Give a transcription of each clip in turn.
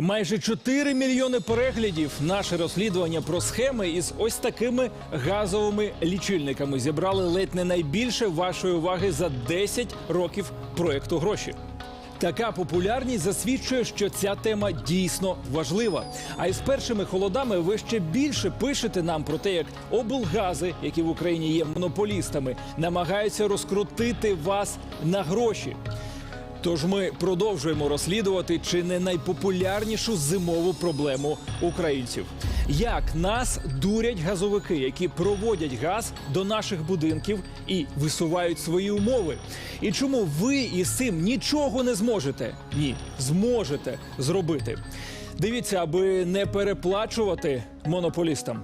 Майже 4 мільйони переглядів. Наше розслідування про схеми із ось такими газовими лічильниками зібрали ледь не найбільше вашої уваги за 10 років проекту гроші. Така популярність засвідчує, що ця тема дійсно важлива. А із першими холодами ви ще більше пишете нам про те, як облгази, які в Україні є монополістами, намагаються розкрутити вас на гроші. Тож ми продовжуємо розслідувати чи не найпопулярнішу зимову проблему українців. Як нас дурять газовики, які проводять газ до наших будинків і висувають свої умови? І чому ви із цим нічого не зможете? Ні, зможете зробити. Дивіться, аби не переплачувати монополістам.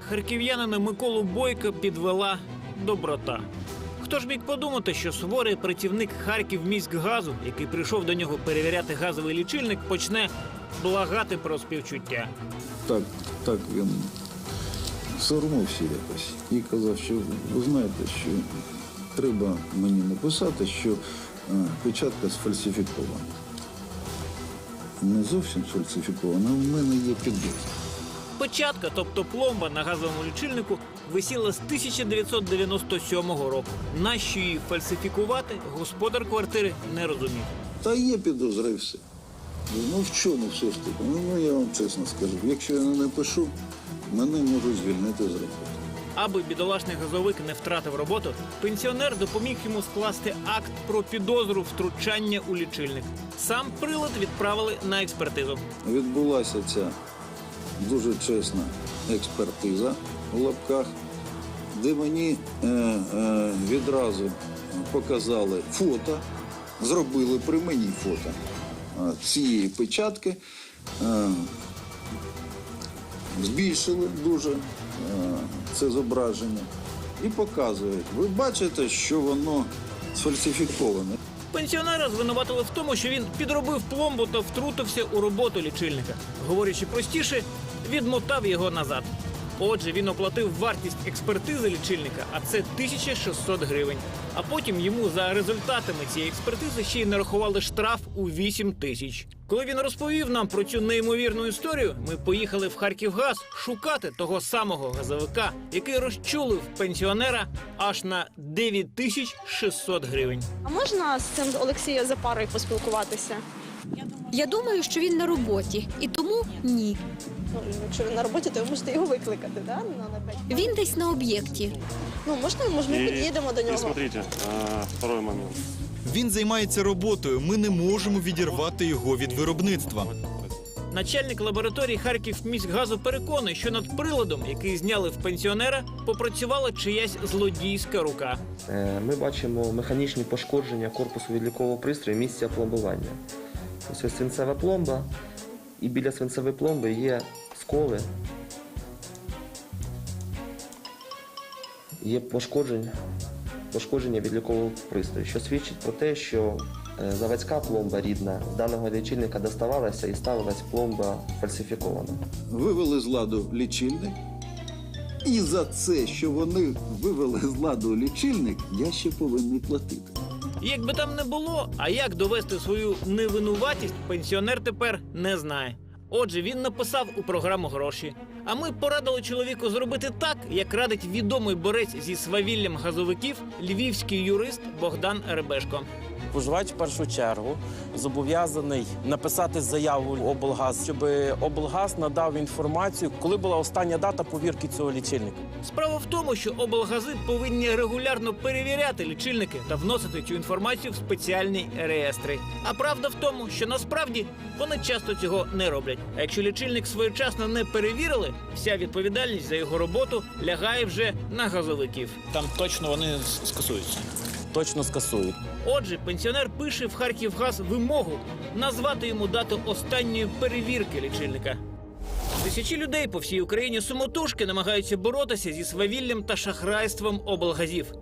Харків'янина Миколу Бойка підвела доброта. Хто ж міг подумати, що суворий працівник Харківміськгазу, який прийшов до нього перевіряти газовий лічильник, почне благати про співчуття. так, так він соромився якось і казав, що ви знаєте, що треба мені написати, що е, печатка сфальсифікована. Не зовсім сфальсифікована, в мене є підозра. Початка, тобто пломба на газовому лічильнику, висіла з 1997 року. Нащо її фальсифікувати, господар квартири не розумів. Та є підозра і все. Ну в чому все ж таки? Ну, ну я вам чесно скажу, якщо я не напишу, мене можуть звільнити з роботи. Аби бідолашний газовик не втратив роботу, пенсіонер допоміг йому скласти акт про підозру втручання у лічильник. Сам прилад відправили на експертизу. Відбулася ця дуже чесна експертиза у лапках, де мені е, е, відразу показали фото, зробили при мені фото е, цієї печатки, е, збільшили дуже е, це зображення і показують. Ви бачите, що воно сфальсифіковане. Пенсіонера звинуватили в тому, що він підробив пломбу та втрутився у роботу лічильника. Говорячи простіше, відмотав його назад. Отже, він оплатив вартість експертизи лічильника, а це 1600 гривень. А потім йому за результатами цієї експертизи ще й нарахували штраф у 8 тисяч. Коли він розповів нам про цю неймовірну історію, ми поїхали в Харківгаз шукати того самого газовика, який розчулив пенсіонера аж на 9600 гривень. А можна з цим Олексієм Запарою поспілкуватися? Я думаю, що він на роботі, і тому ні. Ну, якщо він на роботі, то ви можете його викликати, да? на? Він десь на об'єкті. Ну, можна, може, ми під'їдемо до И нього. смотрите, а, второй момент. Він займається роботою. Ми не можемо відірвати його від виробництва. Начальник лабораторії Харків міськгазу переконує, що над приладом, який зняли в пенсіонера, попрацювала чиясь злодійська рука. Е, Ми бачимо механічні пошкодження корпусу відлікового пристрою місця пломбування. Ось ось свинцева пломба, і біля свинцевої пломби є сколи. Є пошкодження, пошкодження відлікового пристрою, що свідчить про те, що е, заводська пломба рідна даного лічильника доставалася і ставилась пломба фальсифікована. вивели з ладу лічильник. І за це, що вони вивели з ладу лічильник, я ще повинен платити. Як би там не було, а як довести свою невинуватість, пенсіонер тепер не знає. Отже, він написав у програму гроші. А ми порадили чоловіку зробити так, як радить відомий борець зі свавіллям газовиків львівський юрист Богдан Ребешко. Споживач в першу чергу зобов'язаний написати заяву в облгаз, щоб облгаз надав інформацію, коли була остання дата повірки цього лічильника. Справа в тому, що облгази повинні регулярно перевіряти лічильники та вносити цю інформацію в спеціальні реєстри. А правда в тому, що насправді вони часто цього не роблять. А якщо лічильник своєчасно не перевірили, вся відповідальність за його роботу лягає вже на газовиків. Там точно вони скасуються. Точно скасують. Отже, пенсіонер пише в Харківгаз вимогу назвати йому дату останньої перевірки лічильника. Тисячі людей по всій Україні самотужки намагаються боротися зі свавіллям та шахрайством облгазів.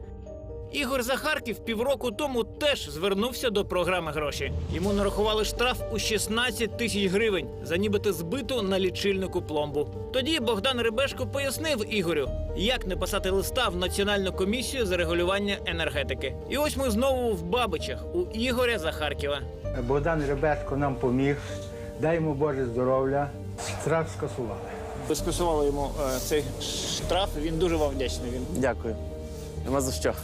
Ігор Захарків півроку тому теж звернувся до програми гроші. Йому нарахували штраф у 16 тисяч гривень за нібито збиту на лічильнику пломбу. Тоді Богдан Рибешко пояснив Ігорю, як не писати листа в Національну комісію за регулювання енергетики. І ось ми знову в Бабичах у Ігоря Захарківа. Богдан Ребетко нам поміг. Дай йому Боже здоров'я. Штраф скасували. Ви скасували йому е, цей штраф. Він дуже вам вдячний. Він Дякую. Нема за що.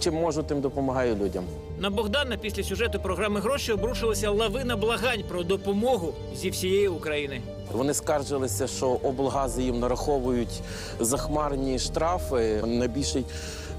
Чим можу, тим допомагаю людям. На Богдана після сюжету програми гроші обрушилася лавина благань про допомогу зі всієї України. Вони скаржилися, що облгази їм нараховують захмарні штрафи. Найбільший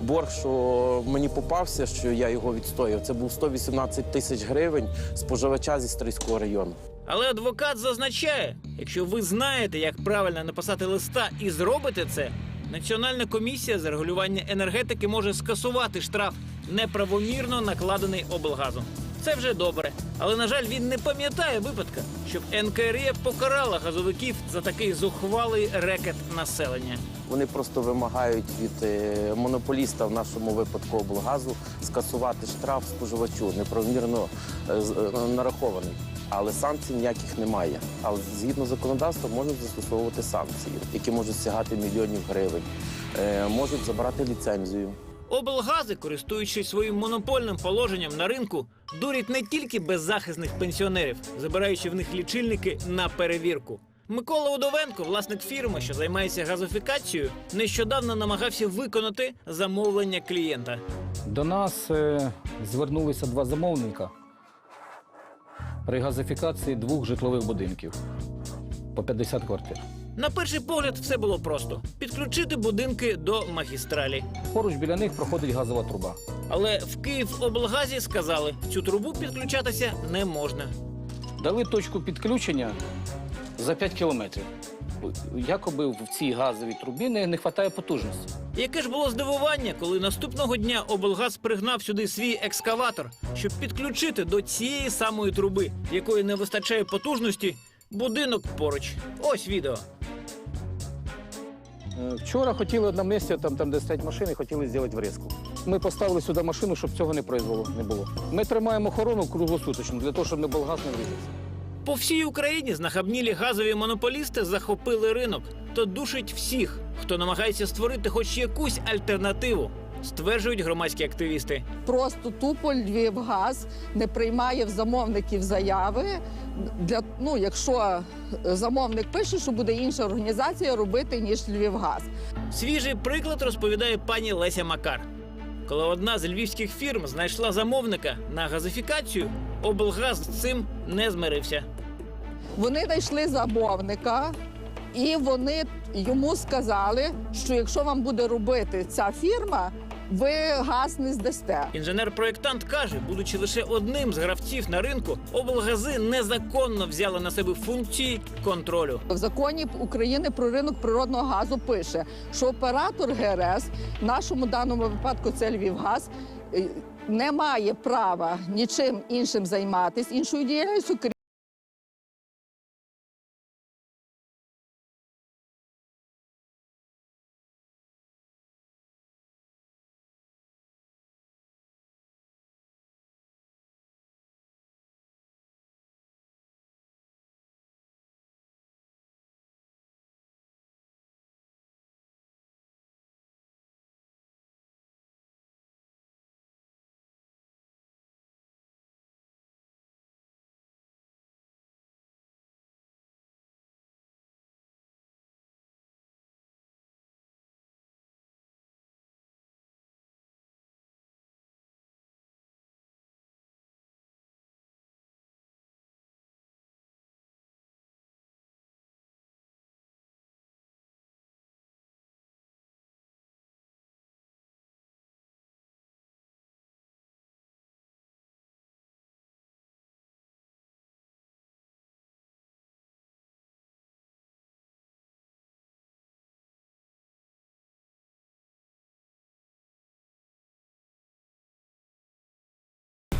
борг, що мені попався, що я його відстояв, це був 118 тисяч гривень споживача зі Стрийського району. Але адвокат зазначає, якщо ви знаєте, як правильно написати листа і зробите це, Національна комісія з регулювання енергетики може скасувати штраф, неправомірно накладений облгазом. Це вже добре. Але, на жаль, він не пам'ятає випадка, щоб НКРЄ покарала газовиків за такий зухвалий рекет населення. Вони просто вимагають від е, монополіста, в нашому випадку облгазу, скасувати штраф споживачу, неправомірно е, е, нарахований. Але санкцій ніяких немає. Але згідно законодавства можуть застосовувати санкції, які можуть сягати мільйонів гривень, Е, можуть забрати ліцензію. Облгази, користуючись своїм монопольним положенням на ринку, дурять не тільки беззахисних пенсіонерів, забираючи в них лічильники на перевірку. Микола Удовенко, власник фірми, що займається газифікацією, нещодавно намагався виконати замовлення клієнта. До нас е, звернулися два замовника при газифікації двох житлових будинків по 50 квартир. На перший погляд, все було просто: підключити будинки до магістралі. Поруч біля них проходить газова труба. Але в Київоблгазі сказали, цю трубу підключатися не можна. Дали точку підключення за 5 кілометрів. Якоби в цій газовій трубі не, не вистачає потужності. Яке ж було здивування, коли наступного дня облгаз пригнав сюди свій екскаватор, щоб підключити до цієї самої труби, якої не вистачає потужності, будинок поруч. Ось відео. Е, Вчора хотіли на місці, там, там де стоять машини, хотіли зробити врізку. Ми поставили сюди машину, щоб цього не произвело, не було. Ми тримаємо охорону круглосуточно для того, щоб не болгаз не врізався. По всій Україні знахабнілі газові монополісти захопили ринок та душать всіх, хто намагається створити хоч якусь альтернативу, стверджують громадські активісти. Просто тупо Львівгаз не приймає в замовників заяви. Для ну, якщо замовник пише, що буде інша організація робити ніж Львівгаз. Свіжий приклад розповідає пані Леся Макар. Коли одна з львівських фірм знайшла замовника на газифікацію, облгаз з цим не змирився. Вони знайшли замовника, і вони йому сказали, що якщо вам буде робити ця фірма, ви газ не здасте. Інженер-проєктант каже, будучи лише одним з гравців на ринку, облгази незаконно взяли на себе функції контролю. В законі України про ринок природного газу пише, що оператор ГРС, в нашому даному випадку це Львівгаз, е, не має права нічим іншим займатися, іншою діяльністю,